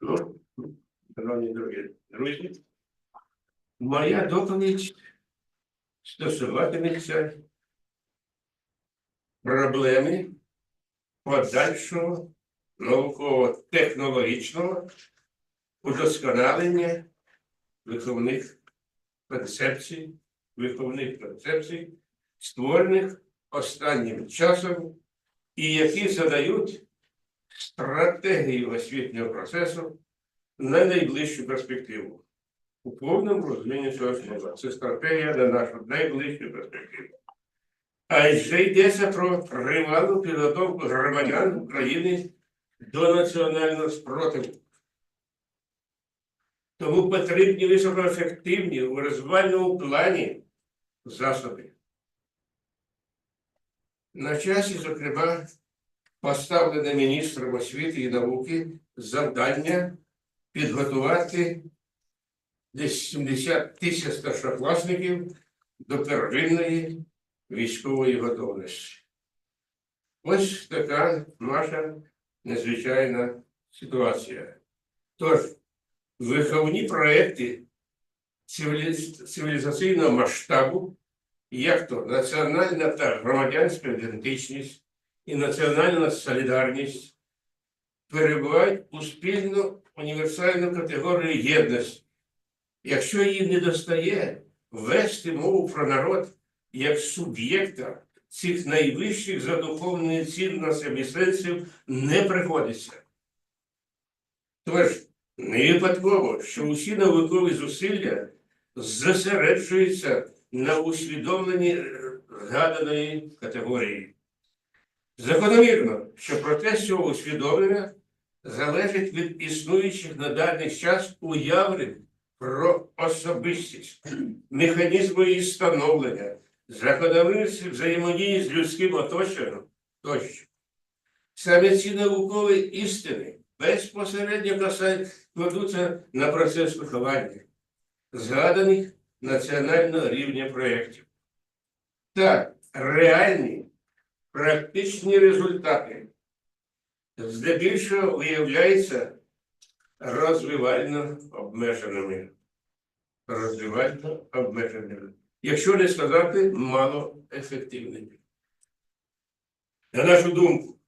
Ну, шановні друзі, друзі, моя доповідь стосуватиметься проблеми подальшого науково-технологічного удосконалення виховних концепцій, виховних концепцій, створених останнім часом, і які задають стратегію освітнього процесу на найближчу перспективу. У повному розумінні цього слова. Це стратегія на нашу найближчу перспективу. Адже йдеться про тривалу підготовку громадян України до національного спротиву. Тому потрібні високоефективні у розвивальному плані засоби. На часі, зокрема, поставлене міністром освіти і науки завдання підготувати десь 70 тисяч старшокласників до первинної військової готовності. Ось така наша незвичайна ситуація. Тож, виховні проекти цивілізаційного масштабу, як то національна та громадянська ідентичність і національна солідарність, перебувають у спільну універсальну категорію єдності. Якщо її не достає, вести мову про народ як суб'єкта цих найвищих за духовними цінностями сенсів не приходиться. Тож, не випадково, що усі наукові зусилля зосереджуються на усвідомленні згаданої категорії. Закономірно, що процес цього усвідомлення залежить від існуючих на даний час уявлень про особистість, механізму її становлення, закономірності взаємодії з людським оточенням тощо. Саме ці наукові істини безпосередньо кладуться на процес виховання, згаданих національного рівня проєктів. Так, реальні практичні результати здебільшого виявляються розвивально обмеженими. Розвивально обмеженими. Якщо не сказати малоефективними. На нашу думку,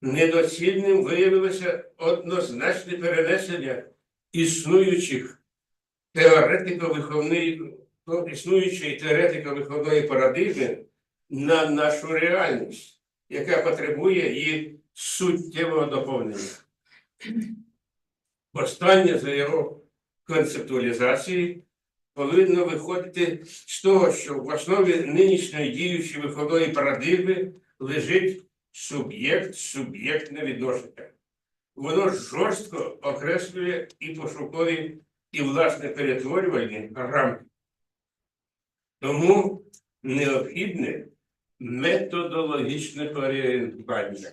недоцільним виявилося однозначне перенесення існуючих теоретико-виховної, ну, існуючої теоретико-виховної парадигми на нашу реальність, яка потребує її суттєвого доповнення. Останнє за його концептуалізації повинно виходити з того, що в основі нинішньої діючої виховної парадигми лежить суб'єкт, суб'єктне відношення. Воно жорстко окреслює і пошукові, і власне перетворювальні рамки. Тому необхідне методологічне орієнтування.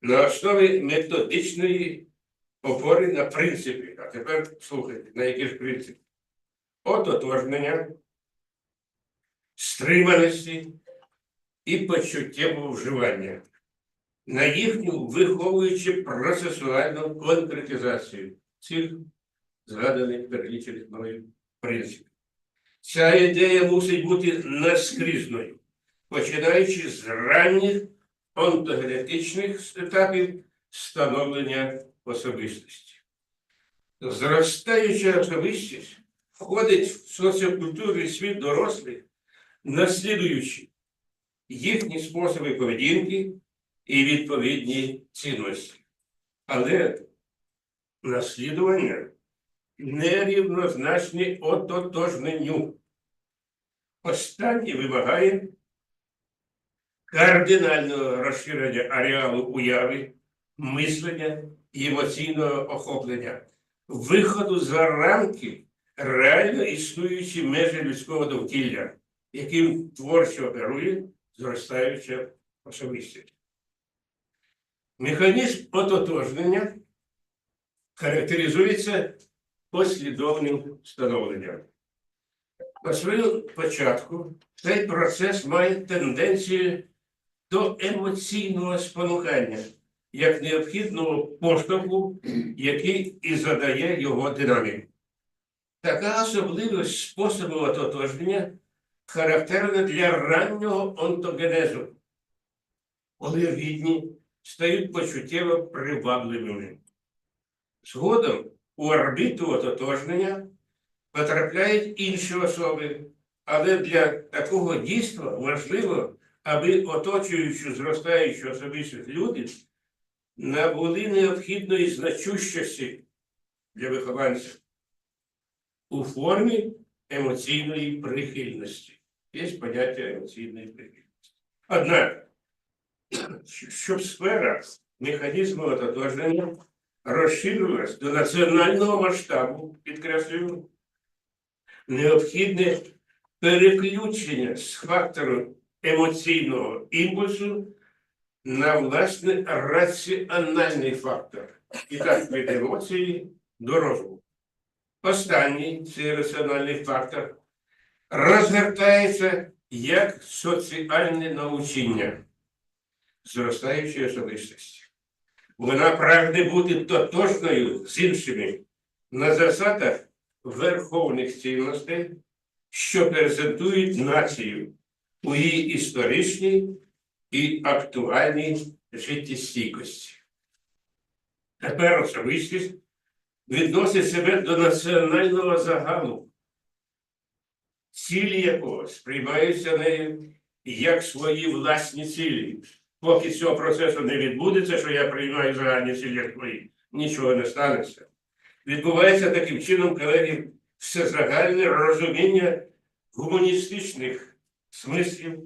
На основі методичної опори на принципі. А тепер слухайте, на які ж принципи? Ототожнення, стриманості і почуттєвого вживання. На їхню виховуючи процесуальну конкретизацію цих згаданих перелічених мною принципів. Ця ідея мусить бути наскрізною, починаючи з ранніх онтогенетичних етапів становлення особистості. Зростаюча особистість входить в соціокультурний світ дорослих, наслідуючи їхні способи поведінки і відповідні цінності. Але наслідування нерівнозначні ототожненню. Останнє вимагає кардинального розширення ареалу уяви, мислення і емоційного охоплення, виходу за рамки реально існуючі межі людського довкілля, яким творчо оперує зростаюча особистість. Механізм ототожнення характеризується послідовним становленням. На своєму початку цей процес має тенденцію до емоційного спонукання, як необхідного поштовху, який і задає його динаміку. Така особливість способу ототожнення характерна для раннього онтогенезу, коли рідні стають почуттєво привабливими. Згодом у орбіту ототожнення потрапляють інші особи, але для такого дійства важливо, аби оточуючи зростаючу особистість люди набули необхідної значущості для вихованців у формі емоційної прихильності. Є поняття емоційної прихильності. Однак, щоб сфера механізму ототожнення розширилась до національного масштабу, підкреслюю, необхідне переключення з фактору емоційного імпульсу на власне раціональний фактор. І так від емоції до розуму. Останній цей раціональний фактор розгортається як соціальне научення зростаючої особистості. Вона прагне бути тотожною з іншими на засадах верховних цінностей, що презентують націю у її історичній і актуальній життєстійкості. Тепер особистість відносить себе до національного загалу, цілі якого сприймаються нею як свої власні цілі. Поки цього процесу не відбудеться, що я приймаю загальні цілі як свої, нічого не станеться. Відбувається таким чином, колеги, всезагальне розуміння гуманістичних смислів,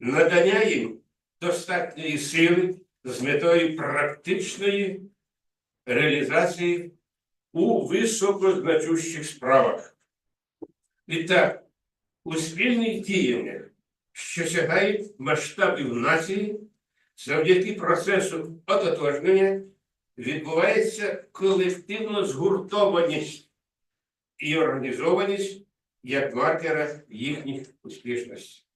надання їм достатньої сили з метою практичної реалізації у високозначущих справах. І так, у спільних діяннях, що сягають масштабів нації, завдяки процесу ототожнення відбувається колективна згуртованість і організованість як маркера їхніх успішностей.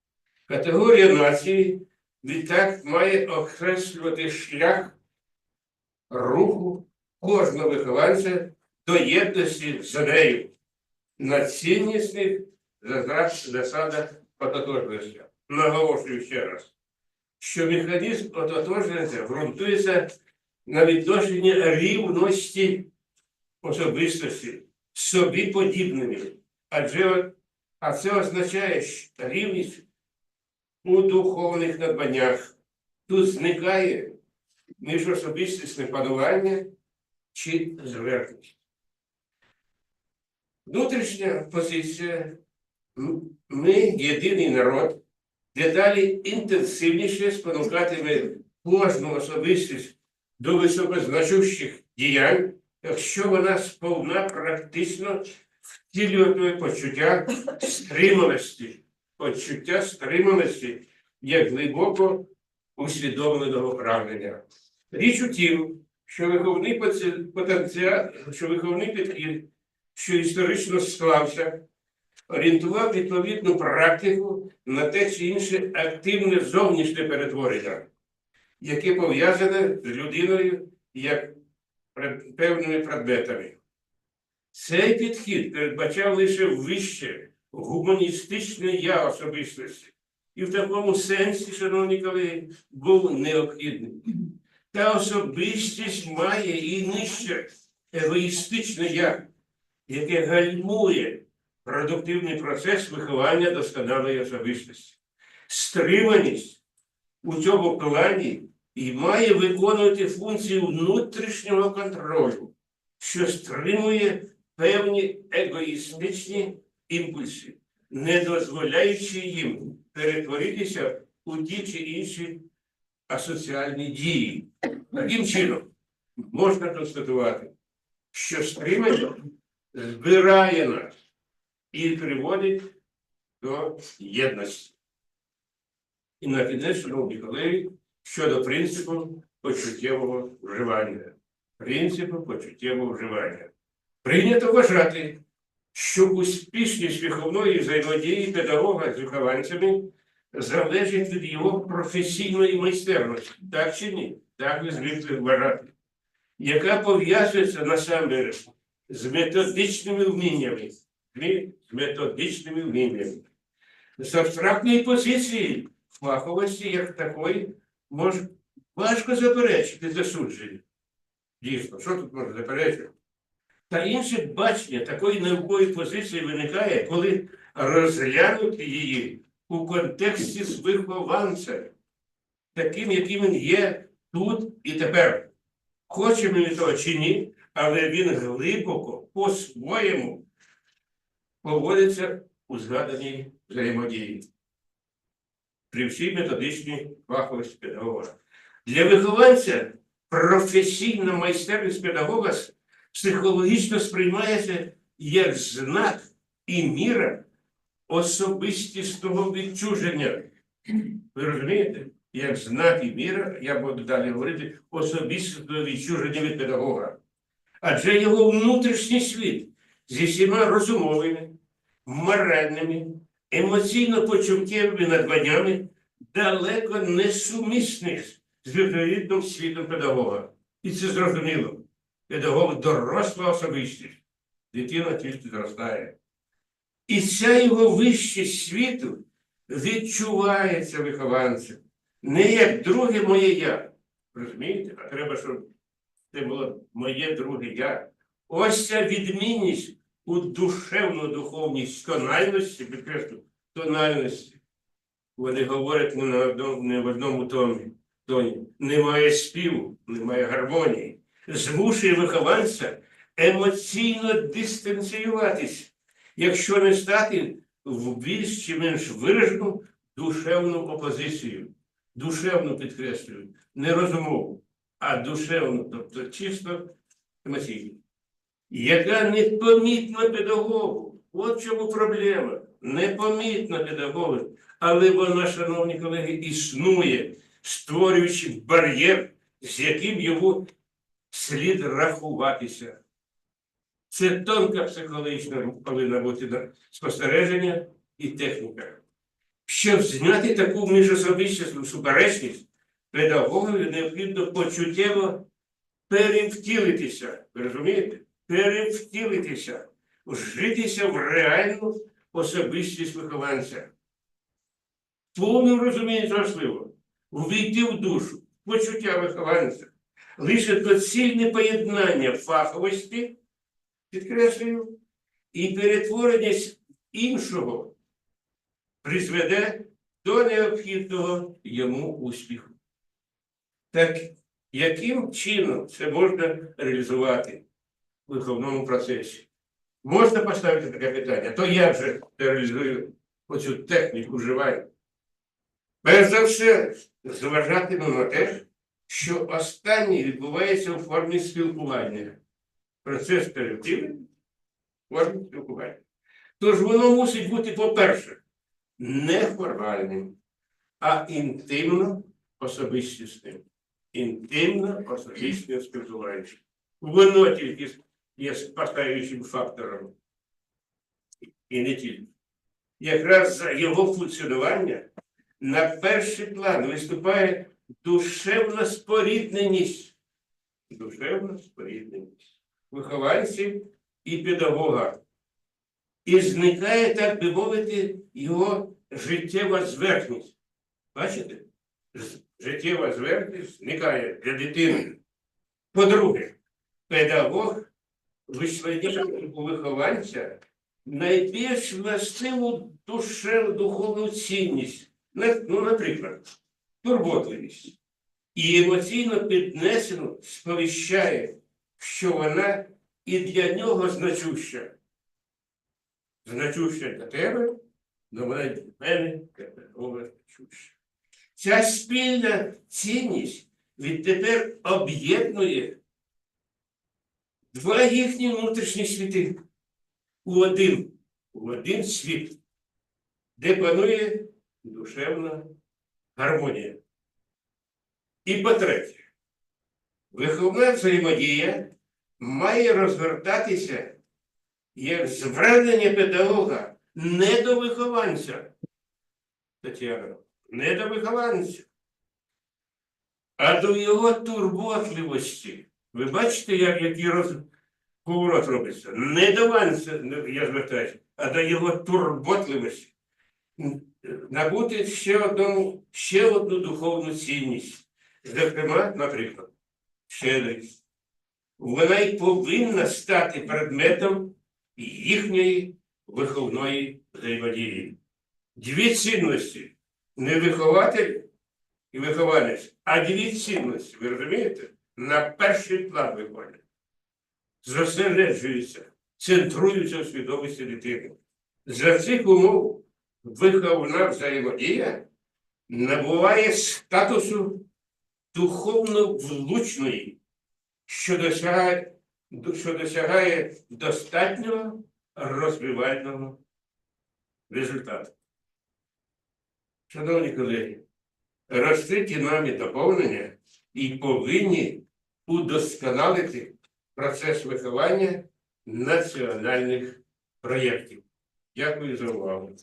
Категорія нації відтак має окреслювати шлях руху кожного вихованця до єдності з нею на ціннісних засадах ототожності. Наголошую ще раз, що механізм ототожності ґрунтується на відношенні рівності особистості собі подібними. Адже а це означає що рівність у духовних надбаннях. Тут зникає міжособистісне панування чи зверхність. Внутрішня позиція ми єдиний народ, дедалі інтенсивніше спонукатиме кожну особистість до високозначущих діянь, якщо вона сповна практично втілюватиме почуття стриманості, почуття стриманості як глибоко усвідомленого прагнення. Річ у тім, що виховний потенціал, що виховний підхід, що історично склався, орієнтував відповідну практику на те чи інше активне зовнішнє перетворення, яке пов'язане з людиною як певними предметами. Цей підхід передбачав лише вище гуманістичне я особистості. І в такому сенсі, шановні колеги, був необхідний. Та особистість має і нижче егоїстичне я, яке гальмує продуктивний процес виховання досконалої особистості. Стриманість у цьому плані і має виконувати функцію внутрішнього контролю, що стримує певні егоїстичні імпульси, не дозволяючи їм перетворитися у ті чи інші асоціальні дії. Таким чином, можна констатувати, що стримання збирає нас і приводить до єдності. І на кінець, шановні колеги, щодо принципу почуттєвого вживання. Принципу почуттєвого вживання. Прийнято вважати, що успішність виховної взаємодії педагога з вихованцями залежить від його професійної майстерності. Так чи ні? Так. ви звикли вважати, яка пов'язується насамперед з методичними вміннями. Методичними вміннями. З абстрактної позиції фаховості як такої може важко заперечити засудження. Дійсно, що тут можна заперечити? Та інше бачення такої наукової позиції виникає, коли розглянути її у контексті з вихованцем, таким, яким він є тут і тепер. Хочемо ми того чи ні, але він глибоко по-своєму поводиться у згаданій взаємодії при всій методичній фаховості педагога. Для вихованця професійна майстерність педагога психологічно сприймається як знак і міра особистісного відчуження. Ви розумієте? Як знак і міра, я буду далі говорити, особистісного відчуження від педагога. Адже його внутрішній світ зі всіма розумовими, моральними, емоційно-почуттєвими надбаннями далеко не сумісний з відповідним світом педагога. І це зрозуміло. Педагог доросла особистість. Дитина тільки зростає. І ця його вищість світу відчувається вихованцем. Не як друге моє я. Розумієте? А треба, щоб це було моє друге я. Ось ця відмінність у душевно-духовній тональності, підкреслю, тональності. Вони говорять не, на одному, не в одному томі. тоні. Немає співу, немає гармонії. Змушує вихованця емоційно дистанціюватись, якщо не стати в більш чи менш виражену душевну опозицію. Душевну підкреслюю, не розумову, а душевну, тобто чисто емоційну, яка непомітна педагогу. От чому проблема. Непомітна педагогу, але вона, шановні колеги, існує, створюючи бар'єр, з яким йому слід рахуватися. Це тонка психологічна повинна бути спостереження і техніка. Щоб зняти таку міжособистісну суперечність, педагогові необхідно почуттєво перевтілитися. Ви розумієте? Перевтілитися, вжитися в реальну особистість вихованця. Повним розумінням важливо увійти в душу, почуття вихованця, лише доцільне поєднання фаховості, підкреслюю, і перетвореність іншого призведе до необхідного йому успіху. Так яким чином це можна реалізувати в виховному процесі? Можна поставити таке питання, то як же реалізую оцю техніку вживання? Перш за все, зважатимемо на те, що останнє відбувається у формі спілкування. Процес перевтілення в формі спілкування. Тож воно мусить бути, по-перше, не формальним, а інтимно особистісним. Інтимно особистим спілкуванням. Воно тільки є спасаючим фактором. І не тільки. Якраз за його функціонування на перший план виступає душевна спорідненість. Душевна спорідненість вихованців і педагога. І зникає, так би мовити, його життєва зверхність. Бачите? Життєва зверхність зникає для дитини. По-друге, педагог у вихованця найбільш властиву душевну духовну цінність. Ну, наприклад, турботливість. І емоційно піднесено сповіщає, що вона і для нього значуща. Значуща для тебе, але вона для мене, для педагога значуща. Ця спільна цінність відтепер об'єднує два їхні внутрішні світи у один, у один світ, де панує душевна гармонія. І по-третє, виховна взаємодія має розгортатися як звернення педагога не до вихованця. Тетяна, не до вихованця, а до його турботливості. Ви бачите, як, який роз... поворот робиться? Не до вас, я звертаюся, а до його турботливості. Набути ще одну, ще одну духовну цінність. Зокрема, наприклад, щедрість. Вона й повинна стати предметом їхньої виховної взаємодії. Дві цінності не вихователь і вихованець, а дві цінності, ви розумієте? На перший план виходять. Зосереджуються, центруються в свідомості дитини. За цих умов виховна взаємодія набуває статусу духовно влучної, що досягає, що досягає достатнього розвивального результату. Шановні колеги, розкриті нами доповнення і повинні удосконалити процес виховання національних проєктів. Дякую за увагу.